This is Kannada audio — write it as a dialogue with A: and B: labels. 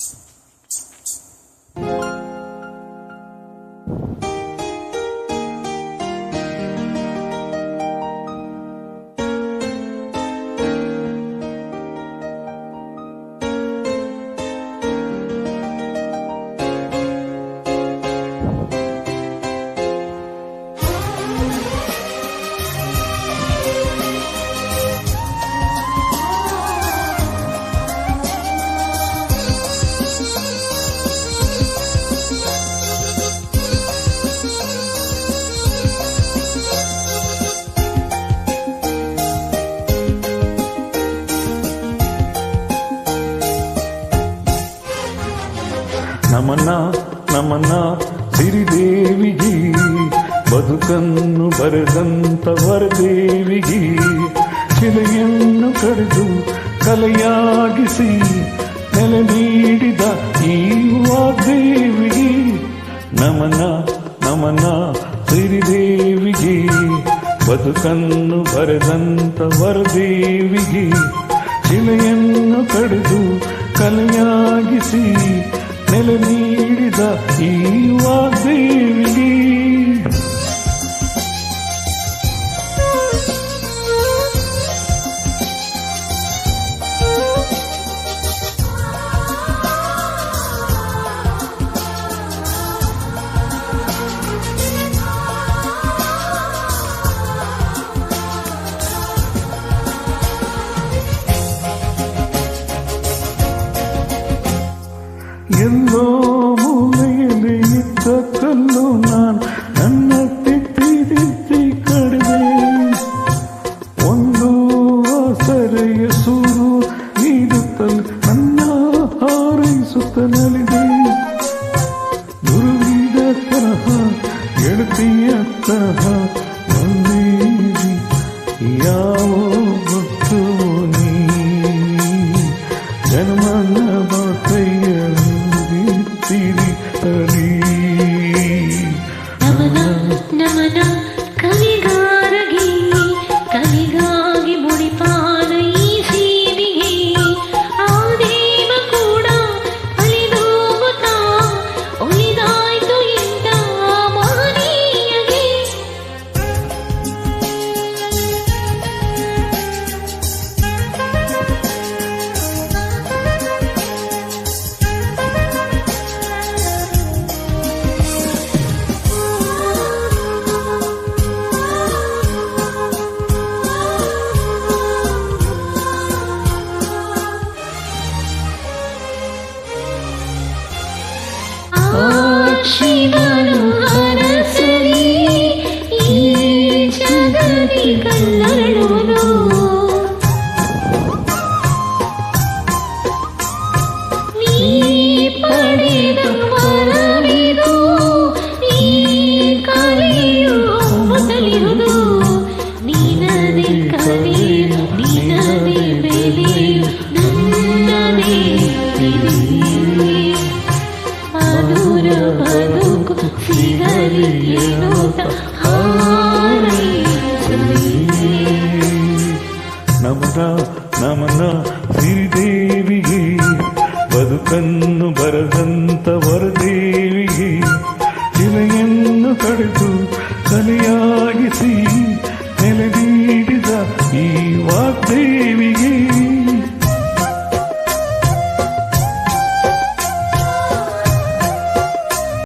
A: Thank you. ನಮನ ನಮನ ಸಿರಿದೇವಿಗೆ ಬದುಕನ್ನು ಬರೆದಂತ ವರದೇವಿಗೆ, ಶಿಲೆಯನ್ನು ಕಡಿದು ಕಲೆಯಾಗಿಸಿ ನೆಲೆ ನೀಡಿದ ಈ ದೇವಿಗೆ ನಮನ ನಮನ ಸಿರಿದೇವಿಗೆ ಬದುಕನ್ನು ಬರೆದಂತ ವರದೇವಿಗೆ, ಶಿಲೆಯನ್ನು ಕಡಿದು ಕಲೆಯಾಗಿಸಿ ನೆಲೆ ನೀಡಿದ ಈ ದೇವಿಗೆ ಎಲ್ಲೋ ಮೂಲೆಯಲ್ಲಿ ಇದ್ದ ಕಲ್ಲು ನಾನು ನನ್ನ ತಿಟ್ಟಿ ತಿಟ್ಟಿ ಕಡಿದೆ ಒಂದು ಆಸರೆಯ ಸೂರು ನೀಡುತ್ತಲೇ ನನ್ನ ಹಾರೈಸುತ್ತಲಿದೆ ಗುರುವಿದ ತರಹ ಗೆಳತಿಯ ತರಹ ಒಂದೇರಿ ಯಾವ ಗೊತ್ತು ನೀ ಜನ್ಮನ ಬಾಕೈಯ
B: சிரித்தனே शिवाय
A: ನಮನ ನಮನ ಸಿರಿದೇವಿಗೆ ಬದುಕನ್ನು ಬರದಂತ ವರದೇವಿಗೆ ಶಿಲೆಯನ್ನು ಕಡಿದು ಕಲೆಯಾಗಿಸಿ ನೆಲೆ ನೀಡಿದ ಈ ವಾಗ್ದೇವಿಗೆ